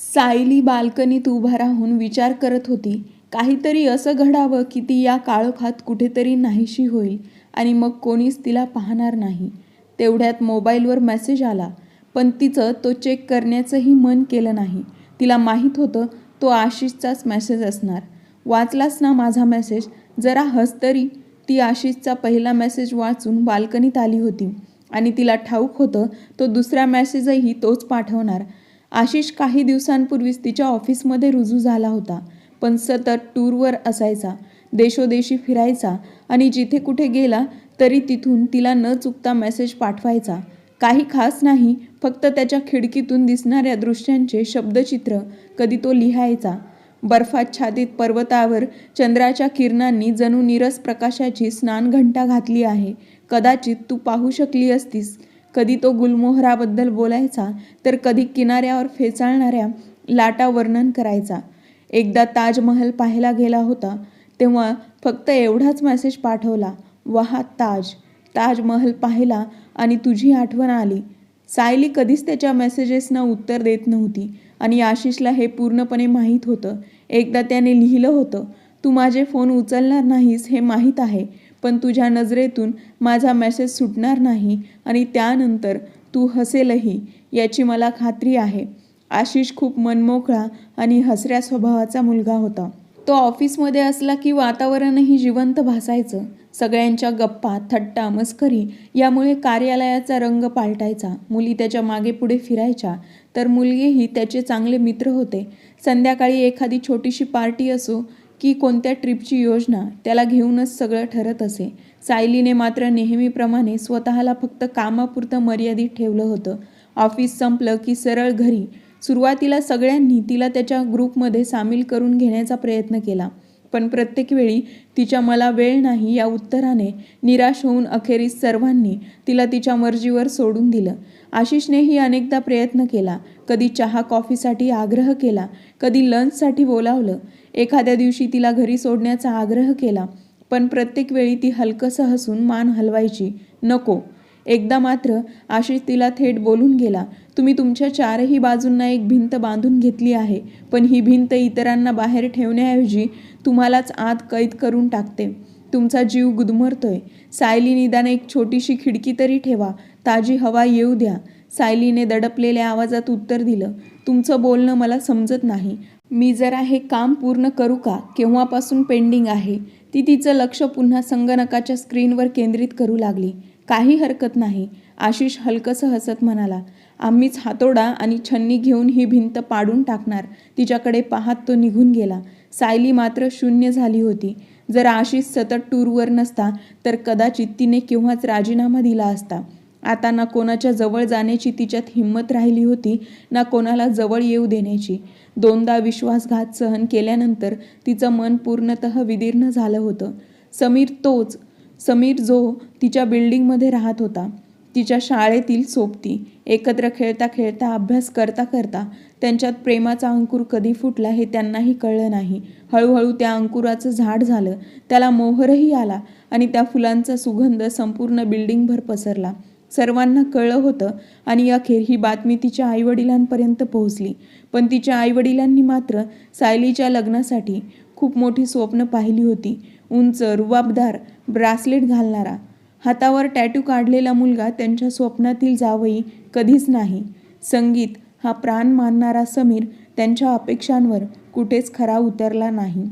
सायली बाल्कनीत उभा राहून विचार करत होती काहीतरी असं घडावं की ती या काळोखात कुठेतरी नाहीशी होईल आणि मग कोणीच तिला पाहणार नाही. तेवढ्यात मोबाईलवर मेसेज आला पण तिचं तो चेक करण्याचंही मन केलं नाही. तिला माहीत होतं तो आशिषचाच मेसेज असणार. वाचलास ना माझा मेसेज? जरा हस तरी. ती आशिषचा पहिला मेसेज वाचून बाल्कनीत आली होती आणि तिला ठाऊक होतं तो दुसरा मेसेजही तोच पाठवणार. आशिष काही दिवसांपूर्वीच तिच्या ऑफिसमध्ये रुजू झाला होता पण सतत टूरवर असायचा देशोदेशी फिरायचा आणि जिथे कुठे गेला तरी तिथून तिला न चुकता मेसेज पाठवायचा. काही खास नाही फक्त त्याच्या खिडकीतून दिसणाऱ्या दृश्यांचे शब्दचित्र कधी तो लिहायचा. बर्फाच्छादित पर्वतावर चंद्राच्या किरणांनी जणू निरस प्रकाशाची स्नानघंटा घातली आहे. कदाचित तू पाहू शकली असतीस. कधी तो गुलमोहराबद्दल बोलायचा तर कधी किनाऱ्यावर फेचाळणाऱ्या लाटा वर्णन करायचा. एकदा ताजमहल पाहायला गेला होता तेव्हा फक्त एवढाच मेसेज पाठवला वहा ताज! ताजमहल पाहिला आणि तुझी आठवण आली. सायली कधीच त्याच्या मेसेजेसना उत्तर देत नव्हती आणि आशिषला हे पूर्णपणे माहीत होतं. एकदा त्याने लिहिलं होतं तू माझे फोन उचलणार नाहीस हे माहीत आहे. पण तुझ्या नजरेतून माझा मेसेज सुटणार नाही आणि त्यानंतर तू हसेलही याची मला खात्री आहे. आशिष खूप मनमोकळा आणि हसऱ्या स्वभावाचा मुलगा होता. तो ऑफिसमध्ये असला की वातावरणही जिवंत भासायचं. सगळ्यांच्या गप्पा थट्टा मस्करी यामुळे कार्यालयाचा रंग पालटायचा. मुली त्याच्यामागे पुढे फिरायच्या. तर मुलगेही त्याचे चांगले मित्र होते. संध्याकाळी एखादी छोटीशी पार्टी असो की कोणत्या ट्रिपची योजना त्याला घेऊनच सगळं ठरत असे. सायलीने मात्र नेहमीप्रमाणे स्वतःला फक्त कामापुरतं मर्यादित ठेवलं होतं. ऑफिस संपलं की सरळ घरी सुरुवातीला सगळ्यांनी तिला त्याच्या ग्रुपमध्ये सामील करून घेण्याचा प्रयत्न केला. पण प्रत्येक वेळी तिच्या मला वेळ नाही या उत्तराने निराश होऊन अखेरीस सर्वांनी तिला तिच्या मर्जीवर सोडून दिलं. आशिषनेही अनेकदा प्रयत्न केला. कधी चहा कॉफीसाठी आग्रह केला. कधी लंचसाठी बोलावलं. एखाद्या दिवशी तिला घरी सोडण्याचा आग्रह केला. पण प्रत्येक वेळी ती हलकंसं हसून मान हलवायची. नको. एकदा मात्र आशिष तिला थेट बोलून गेला. तुम्ही तुमच्या चारही बाजूंना एक भिंत बांधून घेतली आहे. पण ही भिंत इतरांना बाहेर ठेवण्याऐवजी तुम्हालाच आत कैद करून टाकते. तुमचा जीव गुदमरतोय. सायली निदान एक छोटीशी खिडकी तरी ठेवा. ताजी हवा येऊ द्या. सायलीने दडपलेल्या आवाजात उत्तर दिलं तुमचं बोलणं मला समजत नाही. मी जरा हे काम पूर्ण करू का? केव्हापासून पेंडिंग आहे? ती तिचं लक्ष पुन्हा संगणकाच्या स्क्रीनवर केंद्रित करू लागली. काही हरकत नाही. आशिष हलकसं हसत म्हणाला आम्हीच हातोडा आणि छन्नी घेऊन ही भिंत पाडून टाकणार. तिच्याकडे पाहत तो निघून गेला. सायली मात्र शून्य झाली होती. जर आशिष सतत टूरवर नसता तर कदाचित तिने केव्हाच राजीनामा दिला असता. आता ना कोणाच्या जवळ जाण्याची तिच्यात हिंमत राहिली होती ना कोणाला जवळ येऊ देण्याची. दोनदा विश्वासघात सहन केल्यानंतर तिचं मन पूर्णतः विदीर्ण झालं होतं. समीर तोच समीर जो तिच्या बिल्डिंगमध्ये राहत होता. तिच्या शाळेतील सोबती. एकत्र खेळता खेळता अभ्यास करता करता त्यांच्यात प्रेमाचा अंकुर कधी फुटला हे त्यांनाही कळलं नाही. हळूहळू त्या अंकुराचं झाड झालं. त्याला मोहरही आला आणि त्या फुलांचा सुगंध संपूर्ण बिल्डिंगभर पसरला. सर्वांना कळलं होतं आणि अखेर ही बातमी तिच्या आईवडिलांपर्यंत पोहोचली. पण तिच्या आईवडिलांनी मात्र सायलीच्या लग्नासाठी खूप मोठी स्वप्न पाहिली होती. उंच रुबाबदार ब्रासलेट घालणारा. हातावर टॅटू काढलेला मुलगा त्यांच्या स्वप्नातील जावई कधीच नाही. संगीत हा प्राण मानणारा समीर त्यांच्या अपेक्षांवर कुठेच खरा उतरला नाही.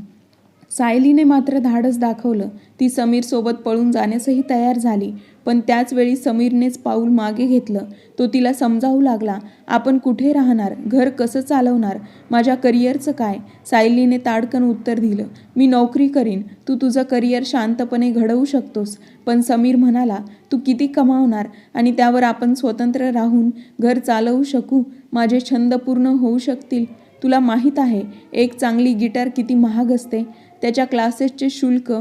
सायलीने मात्र धाडस दाखवलं. ती समीरसोबत पळून जाण्यासही तयार झाली. पण त्याचवेळी समीरनेच पाऊल मागे घेतलं. तो तिला समजावू लागला आपण कुठे राहणार? घर कसं चालवणार? माझ्या करिअरचं काय? सायलीने ताडकन उत्तर दिलं मी नोकरी करीन. तू तुझं करिअर शांतपणे घडवू शकतोस. पण समीर म्हणाला तू किती कमावणार आणि त्यावर आपण स्वतंत्र राहून घर चालवू शकू? माझे छंद पूर्ण होऊ शकतील. तुला माहीत आहे एक चांगली गिटार किती महाग असते. त्याच्या क्लासेसचे शुल्क.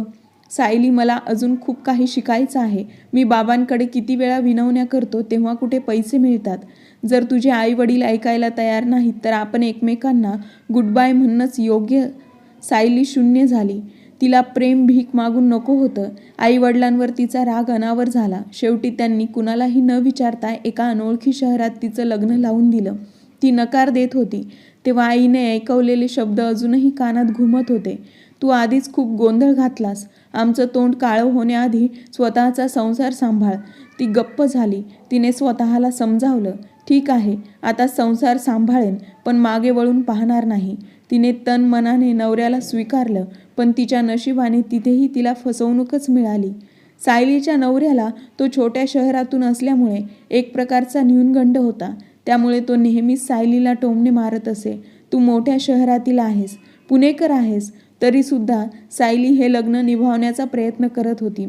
सायली मला अजून खूप काही शिकायचं आहे. मी बाबांकडे किती वेळा विनवण्या करतो तेव्हा कुठे पैसे मिळतात? जर तुझे आई वडील ऐकायला तयार नाहीत तर आपण एकमेकांना गुड बाय म्हणणंच योग्य. सायली शून्य झाली. तिला प्रेम भीक मागून नको होतं. आईवडिलांवर तिचा राग अनावर झाला. शेवटी त्यांनी कुणालाही न विचारता एका अनोळखी शहरात तिचं लग्न लावून दिलं. ती नकार देत होती. तेव्हा आईने ऐकवलेले शब्द अजूनही कानात घुमत होते. तू आधीच खूप गोंधळ घातलास. आमचं तोंड काळं होण्याआधी स्वतःचा संसार सांभाळ. ती गप्प झाली. तिने स्वतःला समजावलं. ठीक आहे आता संसार सांभाळेन पण मागे वळून पाहणार नाही. तिने तन मनाने नवऱ्याला स्वीकारलं पण तिच्या नशिबाने तिथेही तिला फसवणूकच मिळाली. सायलीच्या नवऱ्याला तो छोट्या शहरातून असल्यामुळे एक प्रकारचा न्यूनगंड होता. त्यामुळे तो नेहमीच सायलीला टोमणे मारत असे. तू मोठ्या शहरातील आहेस पुणेकर आहेस तरीसुद्धा सायली हे लग्न निभावण्याचा प्रयत्न करत होती.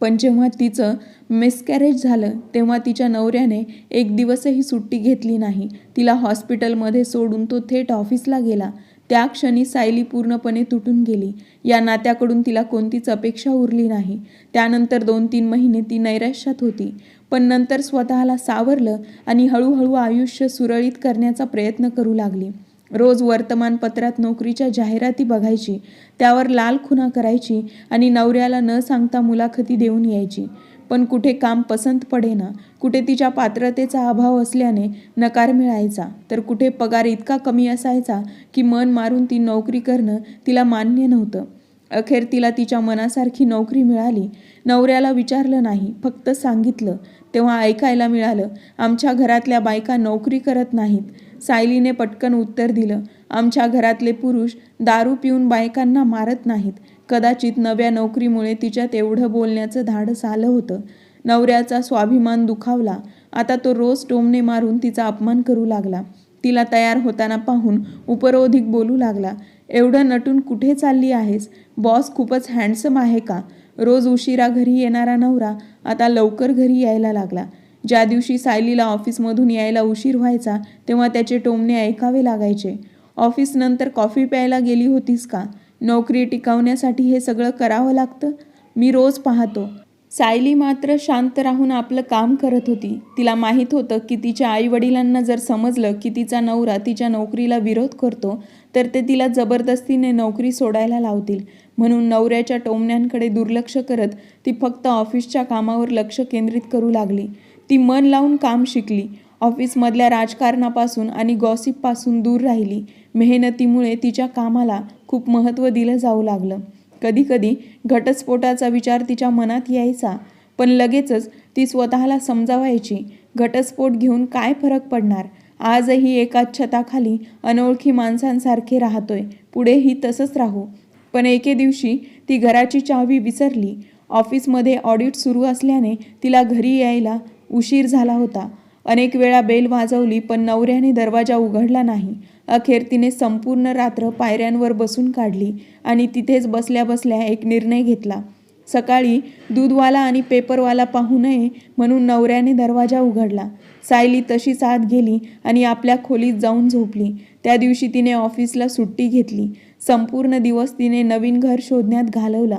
पण जेव्हा तिचं मिसकॅरेज झालं तेव्हा तिच्या नवऱ्याने एक दिवसही सुट्टी घेतली नाही. तिला हॉस्पिटलमध्ये सोडून तो थेट ऑफिसला गेला. त्या क्षणी सायली पूर्णपणे तुटून गेली. या नात्याकडून तिला कोणतीच अपेक्षा उरली नाही. त्यानंतर दोन तीन महिने ती नैराश्यात होती. पण नंतर स्वतःला सावरलं आणि हळूहळू आयुष्य सुरळीत करण्याचा प्रयत्न करू लागली. रोज वर्तमानपत्रात नोकरीच्या जाहिराती बघायची त्यावर लाल खुना करायची आणि नवऱ्याला न सांगता मुलाखती देऊन यायची. पण कुठे काम पसंत पडेना कुठे तिच्या पात्रतेचा अभाव असल्याने नकार मिळायचा तर कुठे पगार इतका कमी असायचा की मन मारून ती नोकरी करणं तिला मान्य नव्हतं. अखेर तिला तिच्या मनासारखी नोकरी मिळाली. नवऱ्याला विचारलं नाही फक्त सांगितलं तेव्हा ऐकायला मिळालं आमच्या घरातल्या बायका नोकरी करत नाहीत. सायलीने पटकन उत्तर दिलं आमच्या घरातले पुरुष दारू पिऊन बायकांना मारत नाहीत. कदाचित नव्या नोकरीमुळे तिच्यात एवढं बोलण्याचं धाडस आलं होतं. नवऱ्याचा स्वाभिमान दुखावला. आता तो रोज टोमणे मारून तिचा अपमान करू लागला. तिला तयार होताना पाहून उपरोधिक बोलू लागला. एवढं नटून कुठे चालली आहेस? बॉस खूपच हँडसम आहे का? रोज उशिरा घरी येणारा नवरा आता लवकर घरी यायला लागला. ज्या दिवशी सायलीला ऑफिसमधून यायला उशीर व्हायचा तेव्हा त्याचे टोमणे ऐकावे लागायचे. ऑफिसनंतर कॉफी प्यायला गेली होतीस का? नोकरी टिकवण्यासाठी हे सगळं करावं लागतं. मी रोज पाहतो. सायली मात्र शांत राहून आपलं काम करत होती. तिला माहीत होतं की तिच्या आईवडिलांना जर समजलं की तिचा नवरा तिच्या नोकरीला विरोध करतो तर ते तिला जबरदस्तीने नोकरी सोडायला लावतील. म्हणून नवऱ्याच्या टोमण्यांकडे दुर्लक्ष करत ती फक्त ऑफिसच्या कामावर लक्ष केंद्रित करू लागली. ती मन लावून काम शिकली. ऑफिसमधल्या राजकारणापासून आणि गॉसिपपासून दूर राहिली. मेहनतीमुळे तिच्या कामाला खूप महत्त्व दिलं जाऊ लागलं. कधीकधी घटस्फोटाचा विचार तिच्या मनात यायचा पण लगेचच ती स्वतःला समजावायची घटस्फोट घेऊन काय फरक पडणार? आजही एकाच छताखाली अनोळखी माणसांसारखे राहतोय पुढेही तसंच राहू. पण एके दिवशी ती घराची चावी विसरली. ऑफिसमध्ये ऑडिट सुरू असल्याने तिला घरी यायला उशीर झाला होता. अनेक वेळा बेल वाजवली पण नवऱ्याने दरवाजा उघडला नाही. अखेर तिने संपूर्ण रात्र पायऱ्यांवर बसून काढली आणि तिथेच बसल्या बसल्या एक निर्णय घेतला. सकाळी दूधवाला आणि पेपरवाला पाहू नये म्हणून नवऱ्याने दरवाजा उघडला. सायली तशीच आत गेली आणि आपल्या खोलीत जाऊन झोपली. त्या दिवशी तिने ऑफिसला सुट्टी घेतली. संपूर्ण दिवस तिने नवीन घर शोधण्यात घालवला.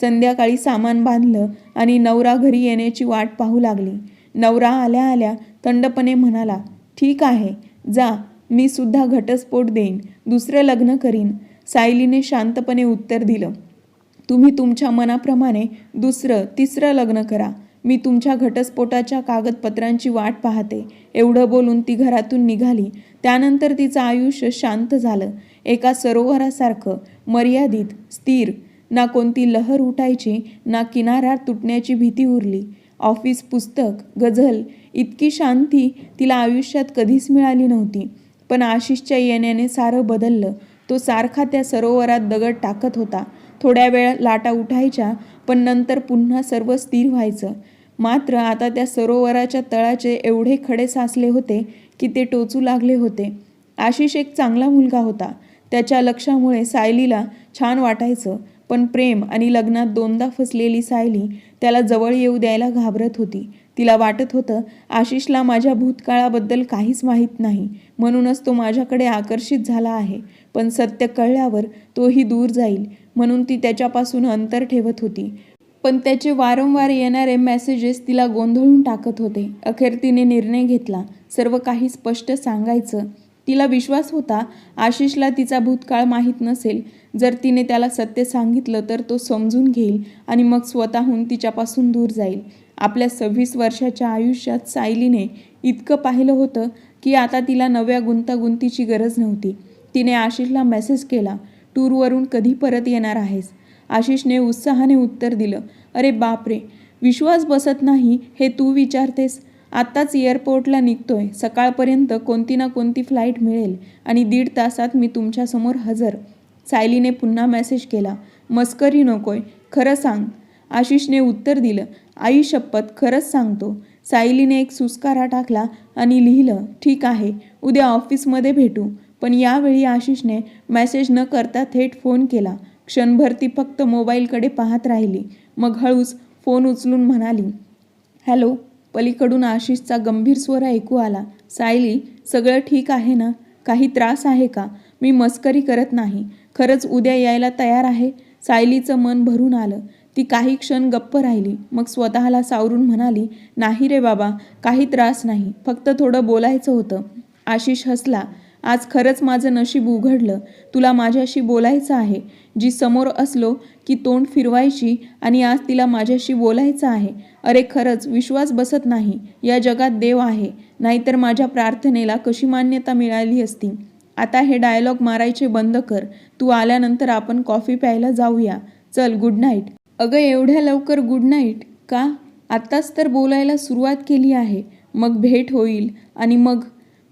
संध्याकाळी सामान बांधलं आणि नवरा घरी येण्याची वाट पाहू लागली. नवरा आल्या आल्या थंडपणे म्हणाला ठीक आहे जा मी सुद्धा घटस्फोट देईन दुसरं लग्न करीन. सायलीने शांतपणे उत्तर दिलं तुम्ही तुमच्या मनाप्रमाणे दुसरं तिसरं लग्न करा. मी तुमच्या घटस्फोटाच्या कागदपत्रांची वाट पाहते. एवढं बोलून ती घरातून निघाली. त्यानंतर तिचं आयुष्य शांत झालं. एका सरोवरासारखं मर्यादित स्थिर ना कोणती लहर उठायची ना किनारा तुटण्याची भीती उरली. ऑफिस पुस्तक गझल इतकी शांती तिला आयुष्यात कधीच मिळाली नव्हती. पण आशिषच्या येण्याने सारं बदललं. तो सारखा त्या सरोवरात दगड टाकत होता. थोड्या वेळ लाटा उठायच्या पण नंतर पुन्हा सर्व स्थिर व्हायचं. मात्र आता त्या सरोवराच्या तळाचे एवढे खडे साचले होते की ते टोचू लागले होते. आशिष एक चांगला मुलगा होता. त्याच्या लक्षामुळे सायलीला छान वाटायचं. पण प्रेम आणि लग्नात दोनदा फसलेली सायली त्याला जवळ येऊ द्यायला घाबरत होती. तिला वाटत होतं आशिषला माझ्या भूतकाळाबद्दल काहीच माहीत नाही. म्हणूनच तो माझ्याकडे आकर्षित झाला आहे. पण सत्य कळल्यावर तोही दूर जाईल. म्हणून ती त्याच्यापासून अंतर ठेवत होती. पण त्याचे वारंवार येणारे मेसेजेस तिला गोंधळून टाकत होते. अखेर तिने निर्णय घेतला. सर्व काही स्पष्ट सांगायचं. तिला विश्वास होता. आशिषला तिचा भूतकाळ माहीत नसेल. जर तिने त्याला सत्य सांगितलं तर तो समजून घेईल आणि मग स्वतःहून तिच्यापासून दूर जाईल. आपल्या सव्वीस वर्षाच्या आयुष्यात सायलीने इतकं पाहिलं होतं की आता तिला नव्या गुंतागुंतीची गरज नव्हती. तिने आशिषला मेसेज केला टूरवरून कधी परत येणार आहेस? आशिषने उत्साहाने उत्तर दिलं अरे बापरे! विश्वास बसत नाही हे तू विचारतेस? आत्ताच एअरपोर्टला निघतोय. सकाळपर्यंत कोणती ना कोणती फ्लाईट मिळेल आणि दीड तासात मी तुमच्यासमोर हजर. सायलीने पुन्हा मेसेज केला मस्करी नकोय खरं सांग. आशिषने उत्तर दिलं आई शपथ खरंच सांगतो. सायलीने एक सुस्कारा टाकला आणि लिहिलं ठीक आहे उद्या ऑफिसमध्ये भेटू. पण यावेळी आशिषने मेसेज न करता थेट फोन केला. क्षणभर ती फक्त मोबाईलकडे पाहत राहिली. मग हळूच फोन उचलून म्हणाली हॅलो पलीकडून आशिषचा गंभीर स्वर ऐकू आला. सायली सगळं ठीक आहे ना? काही त्रास आहे का? मी मस्करी करत नाही. खरंच उद्या यायला तयार आहे? सायलीचं मन भरून आलं. ती काही क्षण गप्प राहिली. मग स्वतःला सावरून म्हणाली नाही रे बाबा काही त्रास नाही. फक्त थोडं बोलायचं होतं. आशिष हसला. आज खरंच माझं नशीब उघडलं. तुला माझ्याशी बोलायचं आहे. जी समोर असलो की तोंड फिरवायची आणि आज तिला माझ्याशी बोलायचं आहे. अरे खरंच विश्वास बसत नाही. या जगात देव आहे. नाहीतर माझ्या प्रार्थनेला कशी मान्यता मिळाली असती? आता हे डायलॉग मारायचे बंद कर. तू आल्यानंतर आपण कॉफी प्यायला जाऊया. चल गुड नाईट. अगं एवढ्या लवकर गुड नाईट? का? आत्ताच तर बोलायला सुरुवात केली आहे. मग भेट होईल. आणि मग?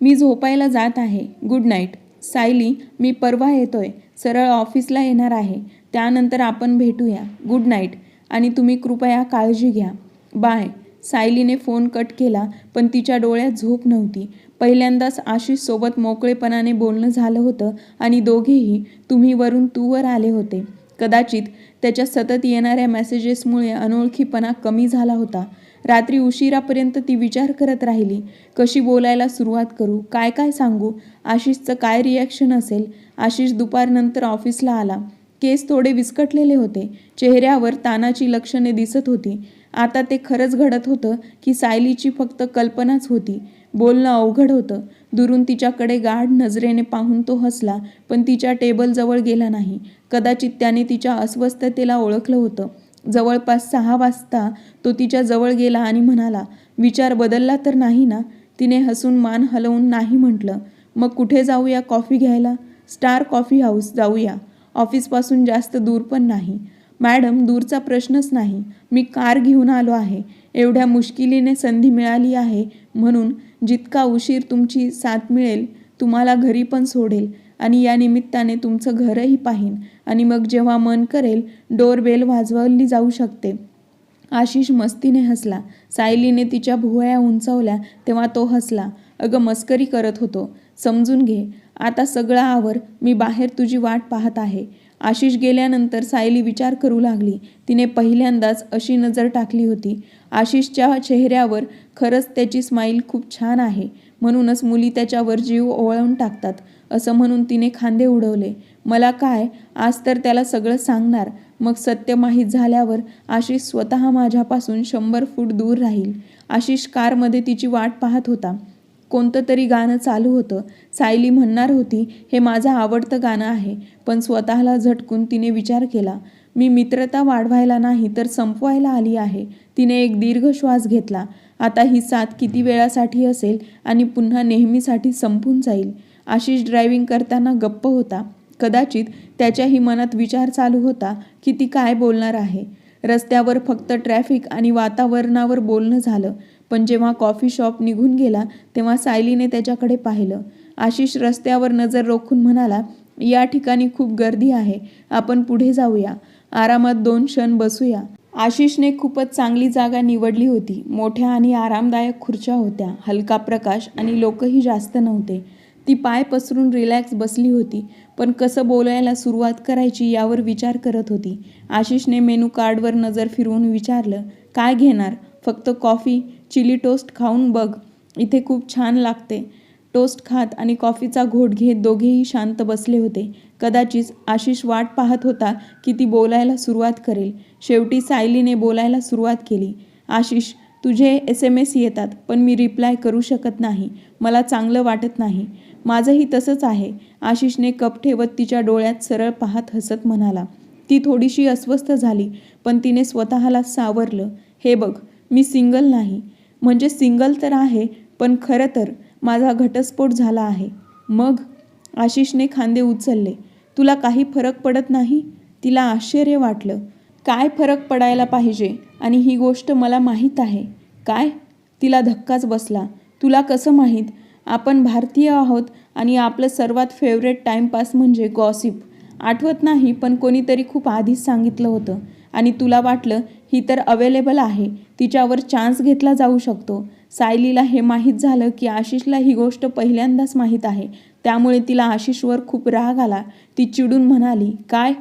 मी झोपायला जात आहे. Good night. सायली मी परवा येतोय. सरळ ऑफिसला येणार आहे. त्यानंतर आपण भेटूया. Good night. आणि तुम्ही कृपया काळजी घ्या. बाय. सायलीने फोन कट केला पण तिच्या डोळ्यात झोप नव्हती. पहिल्यांदाच आशिषसोबत मोकळेपणाने बोलणं झालं होतं आणि दोघेही तुम्ही वरून तूवर आले होते. कदाचित त्याच्या सतत येणाऱ्या मेसेजेसमुळे अनोळखीपणा कमी झाला होता. रात्री उशिरापर्यंत ती विचार करत राहिली कशी बोलायला सुरुवात करू? काय काय सांगू? आशिषचं काय रिॲक्शन असेल? आशिष दुपारनंतर ऑफिसला आला. केस थोडे विस्कटलेले होते. चेहऱ्यावर तानाची लक्षणे दिसत होती. आता ते खरंच घडत होतं की सायलीची फक्त कल्पनाच होती. बोलणं अवघड होतं. दुरून तिच्याकडे गाढ नजरेने पाहून तो हसला पण तिच्या टेबलजवळ गेला नाही. कदाचित त्याने तिच्या अस्वस्थतेला ओळखलं होतं. जवळपास सहा वाजता तो तिच्या जवळ गेला आणि म्हणाला विचार बदलला तर नाही ना तिने हसून मान हलवून नाही म्हटलं. मग कुठे जाऊया कॉफी घ्यायला? स्टार कॉफी हाऊस जाऊया. ऑफिसपासून जास्त दूर पण नाही. मॅडम दूरचा प्रश्नच नाही. मी कार घेऊन आलो आहे. एवढ्या मुश्किलीने संधी मिळाली आहे म्हणून जितका उशीर तुमची साथ मिळेल तुम्हाला घरी पण सोडेल. आणि या निमित्ताने तुमचं घरही पाहीन. आणि मग जेव्हा मन करेल डोरबेल वाजवली जाऊ शकते. आशिष मस्तीने हसला. सायलीने तिच्या भुवया उंचावल्या तेव्हा तो हसला. अगं मस्करी करत होतो. समजून घे. आता सगळं आवर मी बाहेर तुझी वाट पाहत आहे. आशिष गेल्यानंतर सायली विचार करू लागली. तिने पहिल्यांदाच अशी नजर टाकली होती. आशिषच्या चेहऱ्यावर खरंच त्याची स्माईल खूप छान आहे. म्हणूनच मुली त्याच्यावर जीव ओवाळून टाकतात. असं म्हणून तिने खांदे उडवले. मला काय? आज तर त्याला सगळं सांगणार. मग सत्य माहीत झाल्यावर आशिष स्वतः माझ्यापासून शंभर फूट दूर राहील. आशिष कारमध्ये तिची वाट पाहत होता. कोणतं तरी गाणं चालू होतं. सायली म्हणणार होती हे माझं आवडतं गाणं आहे. पण स्वतःला झटकून तिने विचार केला मी मित्रता वाढवायला नाही तर संपवायला आली आहे. तिने एक दीर्घ श्वास घेतला. आता ही साथ किती वेळासाठी असेल आणि पुन्हा नेहमीसाठी संपून जाईल? आशिष ड्रायव्हिंग करताना गप्प होता. कदाचित त्याच्याही मनात विचार चालू होता की ती काय बोलणार आहे. रस्त्यावर फक्त ट्रॅफिक आणि वातावरणावर बोलणं झालं. पण जेव्हा कॉफी शॉप निघून गेला तेव्हा सायलीने त्याच्याकडे पाहिलं. आशिष रस्त्यावर नजर रोखून म्हणाला या ठिकाणी खूप गर्दी आहे. आपण पुढे जाऊया. आरामात दोन क्षण बसूया. आशिषने खूपच चांगली जागा निवडली होती. मोठ्या आणि आरामदायक खुर्च्या होत्या. हलका प्रकाश आणि लोकही जास्त नव्हते. ती पाय पसरून रिलॅक्स बसली होती. पण कसं बोलायला सुरुवात करायची यावर विचार करत होती. आशिषने मेनू कार्डवर नजर फिरवून विचारलं काय घेणार? फक्त कॉफी चिली टोस्ट खाऊन बघ. इथे खूप छान लागते. टोस्ट खात आणि कॉफीचा घोट घेत दोघेही शांत बसले होते. कदाचित आशिष वाट पाहत होता की ती बोलायला सुरुवात करेल. शेवटी सायलीने बोलायला सुरुवात केली आशिष तुझे एस एम एस येतात पण मी रिप्लाय करू शकत नाही. मला चांगलं वाटत नाही. माझंही तसंच आहे. आशिषने कप ठेवत तिच्या डोळ्यात सरळ पाहत हसत म्हणाला ती थोडीशी अस्वस्थ झाली पण तिने स्वतःला सावरलं. हे बघ मी सिंगल नाही. म्हणजे सिंगल तर आहे पण खरं तर माझा घटस्फोट झाला आहे. मग? आशिषने खांदे उचलले. तुला काही फरक पडत नाही? तिला आश्चर्य वाटलं. काय फरक पडायला पाहिजे? आणि ही गोष्ट मला माहीत आहे. काय? तिला धक्काच बसला. तुला कसं माहीत? आपण भारतीय आहोत आणि आपलं सर्वात फेवरेट टाईमपास म्हणजे गॉसिप आठवत नाही पण कोणीतरी खूप आधीच सांगितलं होतं. आणि तुला वाटलं ही तर अवेलेबल आहे. तिच्यावर चान्स घेतला जाऊ शकतो. सायलीला हे माहीत झालं की आशिषला ही गोष्ट पहिल्यांदाच माहीत आहे. त्यामुळे तिला आशिषवर खूप राग आला. ती चिडून म्हणाली काय?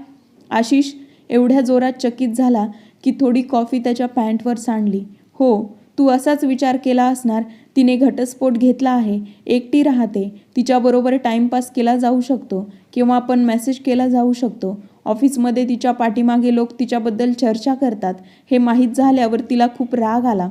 आशिष एवढ्या जोरात चकित झाला की थोडी कॉफी त्याच्या पॅन्टवर सांडली हो. तू असाच विचार केला असणार तिने घटस्फोट घेतला आहे एकटी राहते तिच्याबरोबर टाईमपास केला जाऊ शकतो किंवा आपण मेसेज केला जाऊ शकतो. ऑफिसमध्ये तिच्या पाठीमागे लोक तिच्याबद्दल चर्चा करतात हे माहीत झाल्यावर तिला खूप राग आला.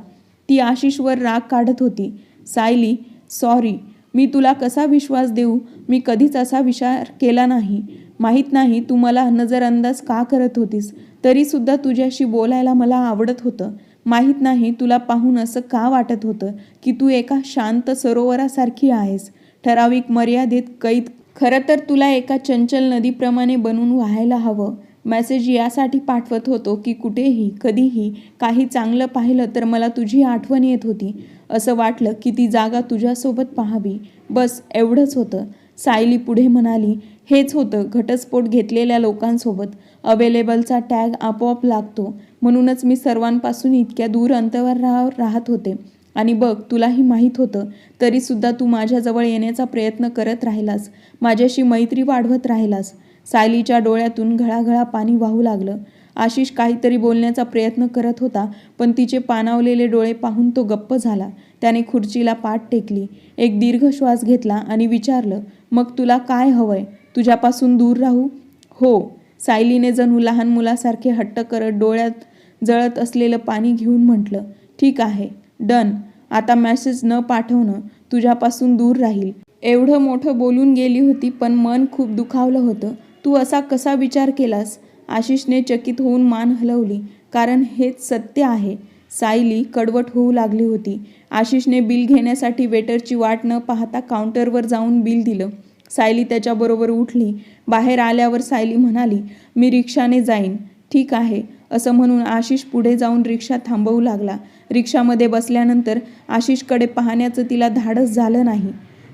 ती आशिषवर राग काढत होती. सायली सॉरी मी तुला कसा विश्वास देऊ? मी कधीच असा विचार केला नाही. माहीत नाही तू मला नजरअंदाज का करत होतीस तरीसुद्धा तुझ्याशी बोलायला मला आवडत होतं. माहीत नाही तुला पाहून असं का वाटत होतं की तू एका शांत सरोवरासारखी आहेस? ठराविक मर्यादेत कैद. खरं तर तुला एका चंचल नदीप्रमाणे बनून व्हायला हवं. मेसेज यासाठी पाठवत होतो की कुठेही कधीही काही चांगलं पाहिलं तर मला तुझी आठवण येत होती. असं वाटलं की ती जागा तुझ्यासोबत पाहावी. बस एवढंच होतं. सायली पुढे म्हणाली हेच होतं घटस्फोट घेतलेल्या लोकांसोबत. अवेलेबलचा टॅग आपोआप लागतो. म्हणूनच मी सर्वांपासून इतक्या दूर अंतवर राह राहत होते. आणि बघ तुलाही माहीत होतं तरीसुद्धा तू माझ्याजवळ येण्याचा प्रयत्न करत राहिलास. माझ्याशी मैत्री वाढवत राहिलास. सायलीच्या डोळ्यातून घळाघळा पाणी वाहू लागलं. आशिष काहीतरी बोलण्याचा प्रयत्न करत होता पण तिचे पानावलेले डोळे पाहून तो गप्प झाला. त्याने खुर्चीला पाठ टेकली. एक दीर्घ श्वास घेतला आणि विचारलं मग तुला काय हवंय? तुझ्यापासून दूर राहू? हो. सायलीने जणू लहान मुलासारखे हट्ट करत डोळ्यात जळत असलेलं पाणी घेऊन म्हटलं ठीक आहे डन. आता मेसेज न पाठवणं तुझ्यापासून दूर राहील. एवढं मोठं बोलून गेली होती पण मन खूप दुखावलं होतं. तू असा कसा विचार केलास? आशिषने चकित होऊन मान हलवली कारण हेच सत्य आहे. सायली कडवट होऊ लागली होती. आशिषने बिल घेण्यासाठी वेटरची वाट न पाहता काउंटरवर जाऊन बिल दिलं. सायली त्याच्याबरोबर उठली. बाहेर आल्यावर सायली म्हणाली मी रिक्षाने जाईन. ठीक आहे असं म्हणून आशिष पुढे जाऊन रिक्षा थांबवू लागला. रिक्षामध्ये बसल्यानंतर आशिषकडे पाहण्याचं तिला धाडस झालं नाही.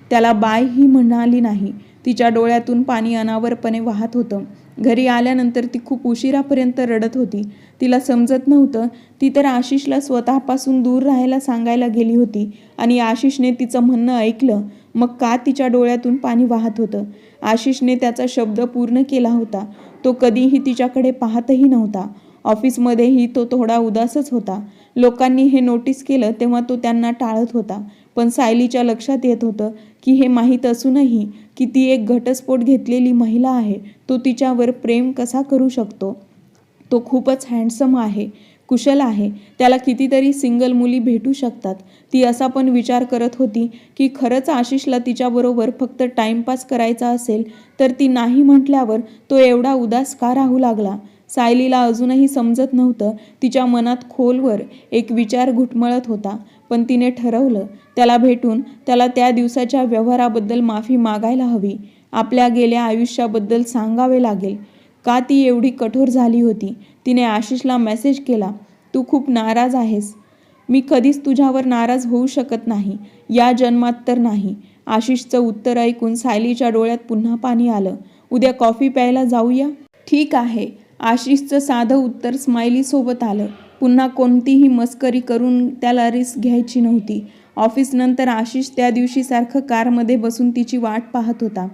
त्याला बाय ही म्हणाली नाही. तिच्या डोळ्यातून पाणी अनावरपणे वाहत होतं. घरी आल्यानंतर ती खूप उशिरापर्यंत रडत होती. तिला समजत नव्हतं. ती तर आशिषला स्वतःपासून दूर राहायला सांगायला गेली होती आणि आशिषने तिचं म्हणणं ऐकलं. मग का तिच्या डोळ्यातून पाणी वाहत होतं? आशिषने त्याचा शब्द पूर्ण केला होता. तो कधीही तिच्याकडे पाहतही नव्हता. ऑफिसमध्येही तो थोडा उदासच होता. लोकांनी हे नोटीस केलं तेव्हा तो त्यांना टाळत होता. पण सायलीच्या लक्षात येत होतं की हे माहीत असूनही की ती एक घटस्फोट घेतलेली महिला आहे. तो तिच्यावर प्रेम कसा करू शकतो? तो खूपच हँडसम आहे कुशल आहे. त्याला कितीतरी सिंगल मुली भेटू शकतात. ती असा पण विचार करत होती की खरंच आशिषला तिच्याबरोबर फक्त टाईमपास करायचा असेल तर ती नाही म्हटल्यावर तो एवढा उदास का राहू लागला? सायलीला अजूनही समजत नव्हतं. तिच्या मनात खोलवर एक विचार घुटमळत होता. पण तिने ठरवलं त्याला भेटून त्याला त्या दिवसाच्या व्यवहाराबद्दल माफी मागायला हवी. आपल्या गेल्या आयुष्याबद्दल सांगावे लागेल. का ती एवढी कठोर झाली होती? तिने आशिषला मेसेज केला तू खूप नाराज आहेस. मी कधीच तुझ्यावर नाराज होऊ शकत नाही. या जन्मात तर नाही. आशिषचं उत्तर ऐकून सायलीच्या डोळ्यात पुन्हा पाणी आलं. उद्या कॉफी प्यायला जाऊया? ठीक आहे. आशिषचं साधं उत्तर स्माइलीसोबत आलं. पुन्हा कोणतीही मस्करी करून त्याला रिस्क घ्यायची नव्हती. ऑफिसनंतर आशिष त्या दिवशीसारखं कारमध्ये बसून तिची वाट पाहत होता.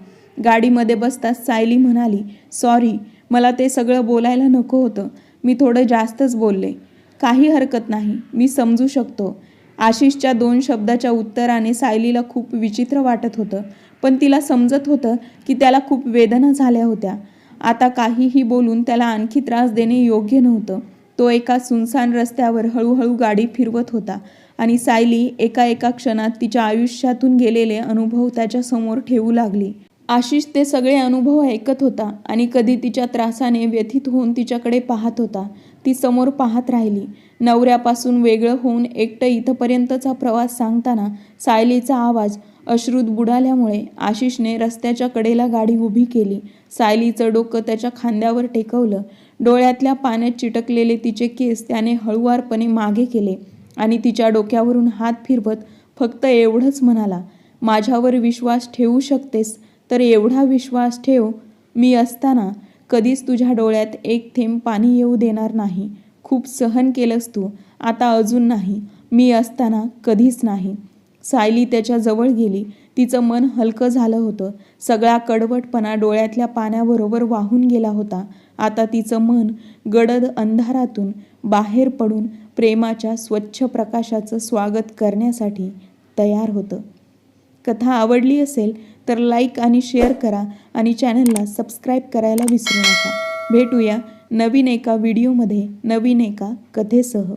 गाडीमध्ये बसताच सायली म्हणाली सॉरी मला ते सगळं बोलायला नको होतं. मी थोडं जास्तच बोलले. काही हरकत नाही. मी समजू शकतो. आशिषच्या दोन शब्दाच्या उत्तराने सायलीला खूप विचित्र वाटत होतं. पण तिला समजत होतं की त्याला खूप वेदना झाल्या होत्या. आता काहीही बोलून त्याला आणखी त्रास देणे योग्य नव्हतं. तो एका सुनसान रस्त्यावर हळूहळू गाडी फिरवत होता आणि सायली एका एका क्षणात तिच्या आयुष्यातून गेलेले अनुभव त्याच्यासमोर ठेवू लागली. आशिष ते सगळे अनुभव ऐकत होता आणि कधी तिच्या त्रासाने व्यथित होऊन तिच्याकडे पाहत होता. ती समोर पाहत राहिली. नवऱ्यापासून वेगळं होऊन एकटं इथंपर्यंतचा प्रवास सांगताना सायलीचा आवाज अश्रूत बुडाल्यामुळे आशिषने रस्त्याच्या कडेला गाडी उभी केली. सायलीचं डोकं त्याच्या खांद्यावर टेकवलं. डोळ्यातल्या पाण्यात चिटकलेले तिचे केस त्याने हळुवारपणे मागे केले आणि तिच्या डोक्यावरून हात फिरवत फक्त एवढंच म्हणाला माझ्यावर विश्वास ठेवू शकतेस? तर एवढा विश्वास ठेव. मी असताना कधीच तुझ्या डोळ्यात एक थेंब पाणी येऊ देणार नाही. खूप सहन केलंस तू. आता अजून नाही. मी असताना कधीच नाही. सायली त्याच्याजवळ गेली. तिचं मन हलकं झालं होतं. सगळा कडवटपणा डोळ्यातल्या पाण्याबरोबर वाहून गेला होता. आता तिचं मन गडद अंधारातून बाहेर पडून प्रेमाच्या स्वच्छ प्रकाशाचं स्वागत करण्यासाठी तयार होतं. कथा आवडली असेल तर लाईक आणि शेअर करा आणि चॅनलला सबस्क्राईब करायला विसरू नका. भेटूया नवीन एका व्हिडिओमध्ये नवीन एका कथेसह.